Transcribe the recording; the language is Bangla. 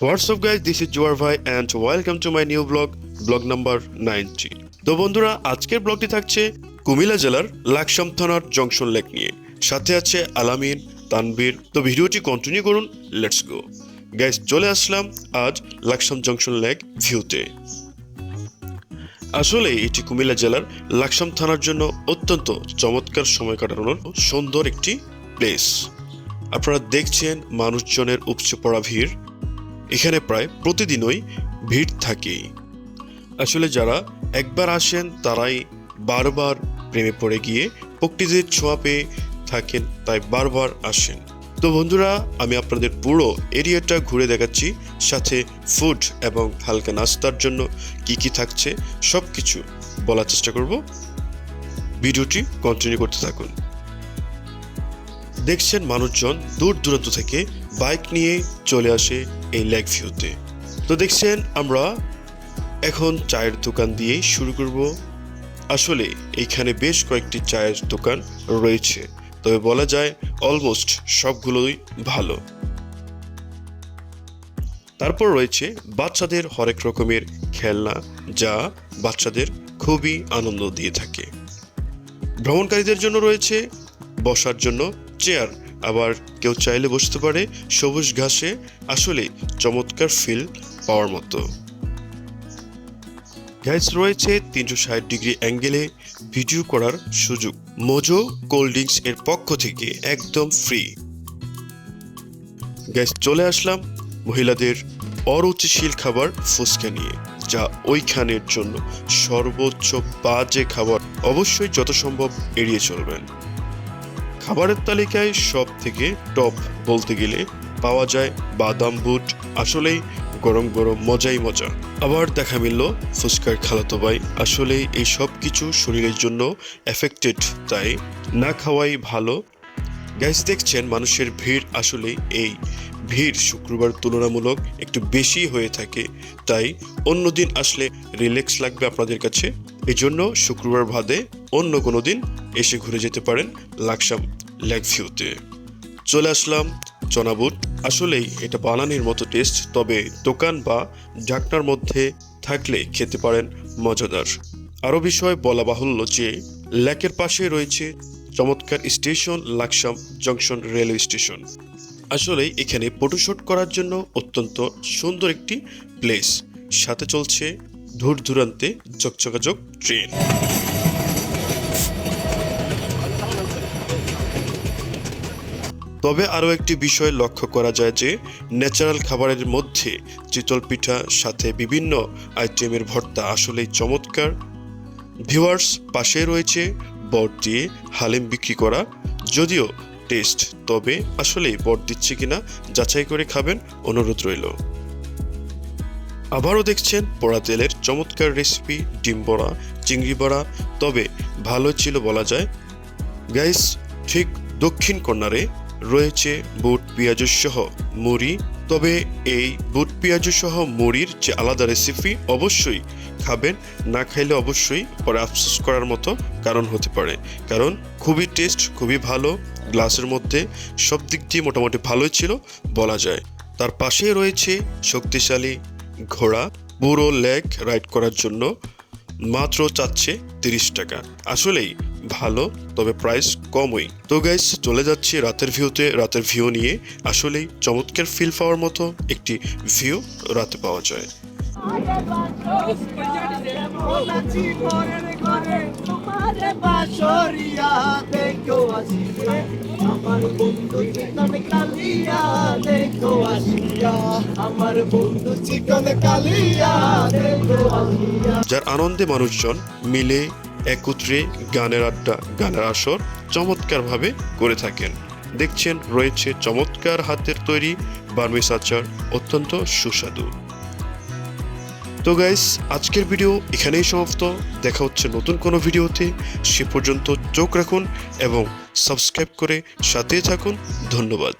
What's up guys, this is Joar Bhai and welcome to my new vlog, vlog number 90. তো বন্ধুরা আজকের ব্লগটি থাকছে কুমিল্লা জেলার লাকসাম থানার জংশন লেক নিয়ে। সাথে আছে আলামিন তানবীর তো ভিডিওটি কন্টিনিউ করুন। লেটস গো গাইস চলে আসলাম আজ লাকসাম জংশন লেক ভিউতে আসলে এটি কুমিল্লা জেলার লাকসাম থানার জন্য অত্যন্ত চমৎকার সময় কাটানোর সুন্দর একটি প্লেস আপনারা দেখছেন মানুষজনের উপচে পড়া ভিড়। এখানে প্রায় প্রতিদিনই ভিড় থাকে। আসলে যারা একবার আসেন, তারাই বারবার প্রেমে পড়ে গিয়ে প্রকৃতির ছোঁয়া পেয়ে থাকেন, তাই বারবার আসেন। তো বন্ধুরা, আমি আপনাদের পুরো এরিয়াটা ঘুরে দেখাচ্ছি, সাথে ফুড এবং হালকা নাস্তার জন্য কি কি থাকছে সব কিছু বলার চেষ্টা করব। ভিডিওটি কন্টিনিউ করতে থাকুন। দেখছেন মানুষজন দূর দূরান্ত থেকে বাইক নিয়ে চলে আসে এই লেক ভিউতে। তো দেখছেন আমরা এখন চায়ের দোকান দিয়ে শুরু করব। আসলে এইখানে বেশ কয়েকটি চায়ের দোকান রয়েছে। তবে বলা যায় অলমোস্ট সবগুলোই ভালো। তারপর রয়েছে বাচ্চাদের হরেক রকমের খেলনা, যা বাচ্চাদের খুবই আনন্দ দিয়ে থাকে। ভ্রমণকারীদের জন্য রয়েছে, বসার জন্য চেয়ার আবার কেউ চাইলে বসতে পারে, সবুজ ঘাসে, আসলে চমৎকার ফিল পাওয়ার মতো। গ্যাস রয়েছে তিনশো ষাট ডিগ্রি অ্যাঙ্গেলে ভিডিও করার সুযোগ। মোজো কোল্ড ড্রিঙ্কস এর পক্ষ থেকে একদম ফ্রি গ্যাস চলে আসলাম মহিলাদের অরুচিশীল খাবার ফুচকা নিয়ে, যা ওইখানের জন্য সর্বোচ্চ বাজে খাবার। অবশ্যই যত সম্ভব এড়িয়ে চলবেন। খাবারের তালিকায় সব থেকে টপ বলতে গেলে পাওয়া যায় বাদাম বুট, আসলেই গরম গরম মজাই মজা। আবার দেখা মিলল ফুচকার খালাতো ভাই আসলে এই সব কিছু শরীরের জন্য এফেক্টেড তাই না খাওয়াই ভালো। গ্যাস দেখছেন, মানুষের ভিড় আসলে এই। ভিড় শুক্রবার তুলনামূলক একটু বেশি হয়ে থাকে, তাই অন্য দিন আসলে রিল্যাক্স লাগবে আপনাদের কাছে। এই জন্য শুক্রবার বাদে অন্য কোনো দিন এসে ঘুরে যেতে পারেন লাকসাম লেক ভিউতে। চলে আসলাম চনাবুট। আসলেই এটা বানানির মতো টেস্ট, তবে দোকান বা ঢাকনার মধ্যে থাকলে খেতে পারেন মজাদার। আরও বিষয় বলা বাহুল্য যে, লেকের পাশে রয়েছে চমৎকার station, Laksam junction railway station. আসলে এখানে ফটোশ্যুট করার জন্য অত্যন্ত সুন্দর একটি প্লেস। সাথে চলছে দূর দূরান্তে চকচকাচক ট্রেন। তবে আরও একটি বিষয় লক্ষ্য করা যায় যে, ন্যাচারাল খাবারের মধ্যে চিতল পিঠা, সাথে বিভিন্ন আইটেমের ভর্তা আসলেই চমৎকার। ভিউয়ার্স, পাশে রয়েছে বট দিয়ে হালিম বিক্রি করা। যদিও টেস্ট, তবে আসলেই বট দিচ্ছে কিনা যাচাই করে খাবেন, অনুরোধ রইল। আবারও দেখছেন পোড়া তেলের চমৎকার রেসিপি, ডিম বড়া, চিংড়ি বড়া, তবে ভালো ছিল বলা যায়। গাইস, ঠিক দক্ষিণ কর্নারে রয়েছে বুট, পেঁয়াজ সহ মুড়ি। তবে এই বুট, পেঁয়াজ সহ মুড়ির যে আলাদা রেসিপি অবশ্যই খাবেন। না খাইলে অবশ্যই পরে আফসোস করার মতো কারণ হতে পারে। কারণ খুবই টেস্ট খুবই ভালো। গ্লাসের মধ্যে সব দিক দিয়ে মোটামুটি ভালোই ছিল বলা যায়। তার পাশেই রয়েছে শক্তিশালী ঘোড়া। পুরো লেগ রাইড করার জন্য মাত্র চাচ্ছে তিরিশ টাকা। আসলেই ভালো, তবে প্রাইস কমই। তো গাইস চলে যাচ্ছি রাতের ভিউতে রাতের ভিউ নিয়ে আসলেই চমৎকার ফিল পাওয়ার মতো একটি ভিউ রাতে পাওয়া যায়। যার আনন্দে মানুষজন মিলে একত্রে গানের আড্ডা, গানের আসর চমৎকারভাবে করে থাকেন। দেখছেন, রয়েছে চমৎকার হাতের তৈরি বার্মিস আচার অত্যন্ত সুস্বাদু। তো গাইস আজকের ভিডিও এখানেই সমাপ্ত। দেখা হচ্ছে নতুন কোনো ভিডিওতে সে পর্যন্ত চোখ রাখুন এবং সাবস্ক্রাইব করে সাথেই থাকুন। ধন্যবাদ।